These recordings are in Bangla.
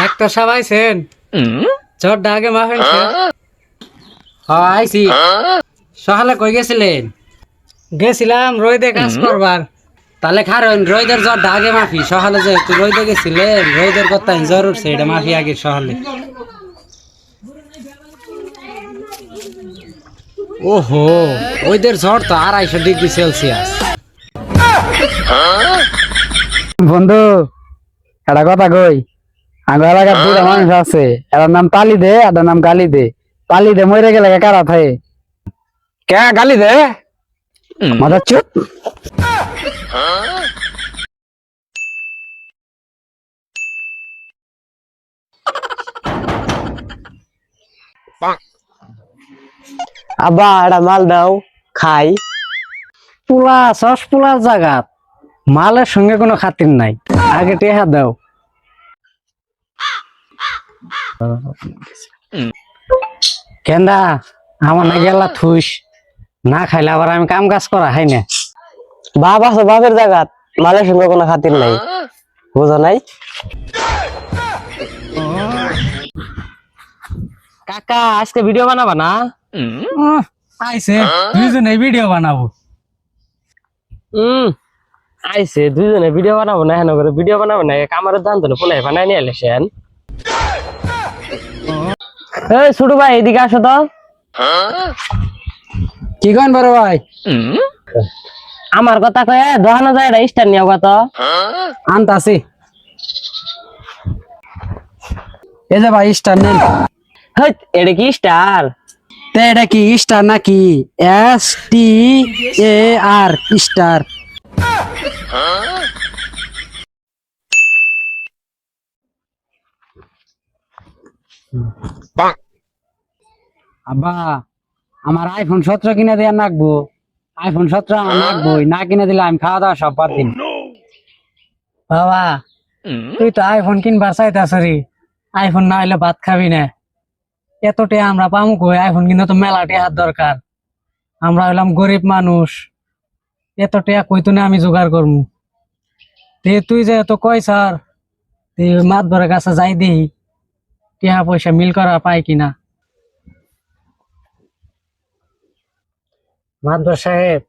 ডাক্তার সাহেব আইছেন? জ্বরটা আগে মাফেন আইছি। সকালে কই গেছিলেন? গেছিলাম রইদে কাজ করবার। তাহলে খারণ রইদের জ্বরটা আগে মাফি। সকালে যেহেতু রইদে গেছিলেন রইদের কথা জ্বর উঠছে এটা মাফি আগে সকালে। ওহো ওইদের জ্বর তো আড়াইশো ডিগ্রি সেলসিয়াস। বন্ধু একটা কথা কই? আগে এলাকার দুটা মানুষ আছে। এটার নাম তালি দে এটার নাম গালি দে তালি দে মরে গেলে কারা থাকে কে গালি দে মাথা চুপ। আব্বা একটা মাল দাও খাই। পুলা সস পুলার জাগাত মালের সঙ্গে কোনো খাতির নাই। আগে টেহা দাও। কেন্দা আমার না গেলা থুস না খাইলে আবার আমি কাম কাজ করা হাই না। বাপ আছে বাপের জায়গাত মালের সঙ্গে কোনো খাতির নাই। বুঝো নাই? কাকা আজকে ভিডিও বানাবা না? আইছে দুইজনে ভিডিও বানাবো। হুম আইছে দুইজনে ভিডিও বানাবো না হেন করে ভিডিও বানাবো না কামারের দান তো পোলাই বানাই নিয়ে এলেছেন এই ছোট ভাই এদিকে আসো তো। কি কন বড় ভাই? আমার কথা কয়ে দোকানো যায় না স্টার নিয়ে কত আনতাছি। এই যে ভাই স্টার নেন। হেই, এটা কি স্টার? তে এটা কি স্টার নাকি? S T A R star. আব্বা আমার আইফোন সতেরো কিনে দেওয়া নাকবো। আইফোন সতেরো আমার নাকবই না কিনে দিলে আমি খাওয়া দাওয়া সব বাদ দিন বাবা তুই তো আইফোন কিনবার চাইতাছ রে। আইফোন না হইলে ভাত খাবি না। এতটে আমরা পামু কই? আইফোন কিনে তো মেলা টেহার দরকার। আমরা হইলাম গরিব মানুষ। এত টেয়া কইতো না আমি জোগাড় করমু। তে তুই যে এত কয় স্যার? তুই মাত ভরে কাছে যাই দেহি টেহা পয়সা মিল করা পাই কিনা? সাহেব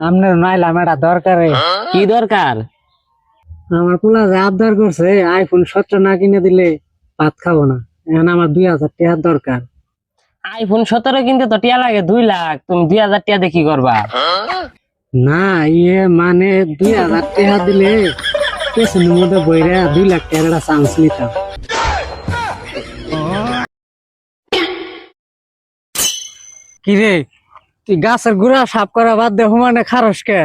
আপনার নাইলাম এটা দরকারে কি দরকার? আমার পোলা যে আবদার করছে আইফোন সতেরো না কিনে দিলে ভাত খাব না। এখন আমার দুই হাজার টাকার দরকার। আইফোন সতেরো কিনতে তো টিয়া লাগে দুই লাখ তুমি দুই হাজার টিয়া কি করবা? না ইয়ে মানে দুই হাজার টাকা দিলে পেছনের মধ্যে বইরা দুই লাখ টাকার চান্স নিতাম। কি রে? তুই গাছের গুড়া সাফ করা বাদ দে হুমানে খারস কে?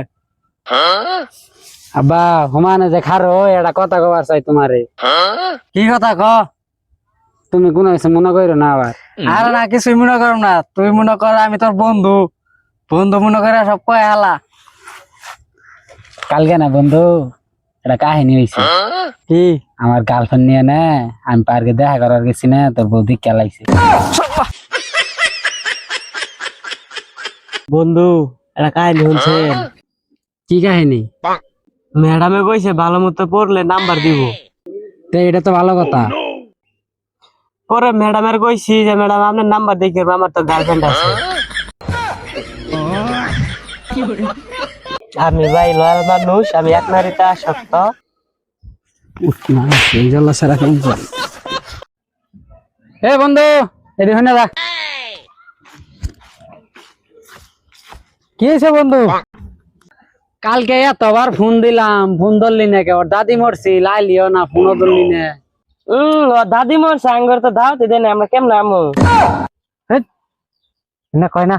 আব্বা হুমানে যে খারো এটা কথা কবার চাই তোমারে। কি কথা ক? তুমি কোনো কিছু মনে করো না আবার। আর না কিছুই মনে করো না। তুই মনে কর আমি তোর বন্ধু। বন্ধু মনে করে সব কয়ে হালা। কালকে না বন্ধু এটা কাহিনী হয়েছে কি? আমার গার্লফ্রেন্ড নিয়ে না আমি পার্কে দেখা করার গেছি না তোর বৌদি কেলাইছে বন্ধু এটা কাহিনী শুনছেন? কি কাহিনী? ম্যাডামে কইছে ভালো মতো পড়লে নাম্বার দিব। তো এটা তো ভালো কথা। পরে ম্যাডামের কইছি যে ম্যাডাম আপনার নাম্বার দেখে আমার তো গার্লফ্রেন্ড আছে। আমি ভাই লয়াল মানুষ আমি এক নারীতে আসক্ত? এ বন্ধু এদি হয়ে? যা কি হয়েছে বন্ধু? কালকে এতবার ফোন দিলাম ফোন ধরলি না কে? ওর দাদি মরছি লাইলিও না ফোনও ধরলি না। হম দাদি মোর সাঙ্গর তো দাওয়াত দেন আমরা কেমন আমু? না কয় না।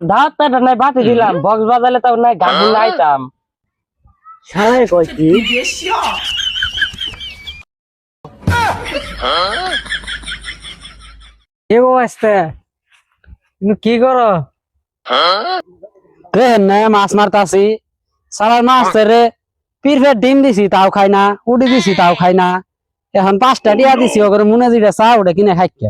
দাওয়াত তো নাই বাতি দিলাম বক্স বাজালে তো নাই গান আইতাম সারাই কই কি? কে গো আসতে? কি করো? রে না মাছ মারতাছি। সারার মাছ রে পিরফের ডিম দিছি তাও খাই না উডি দিছি তাও খাই না। এখন পাঁচটা দিয়া দিছি ওকে মুনে দিটা চা ওটা কিনে খাইকে।